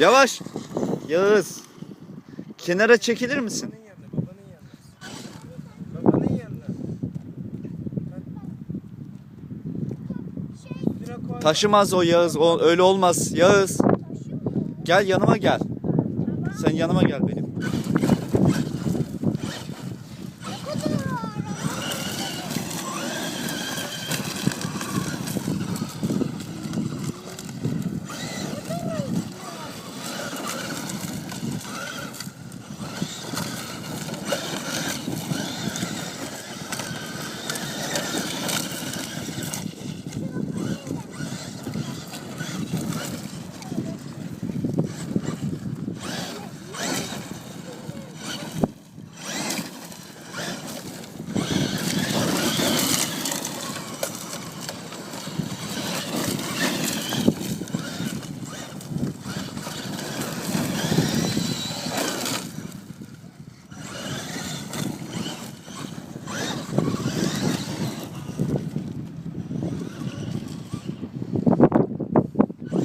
Yavaş. Yağız. Kenara çekilir misin? Babanın Taşımaz o Yağız. O, öyle olmaz. Yağız. Gel yanıma gel. Sen yanıma gel benim.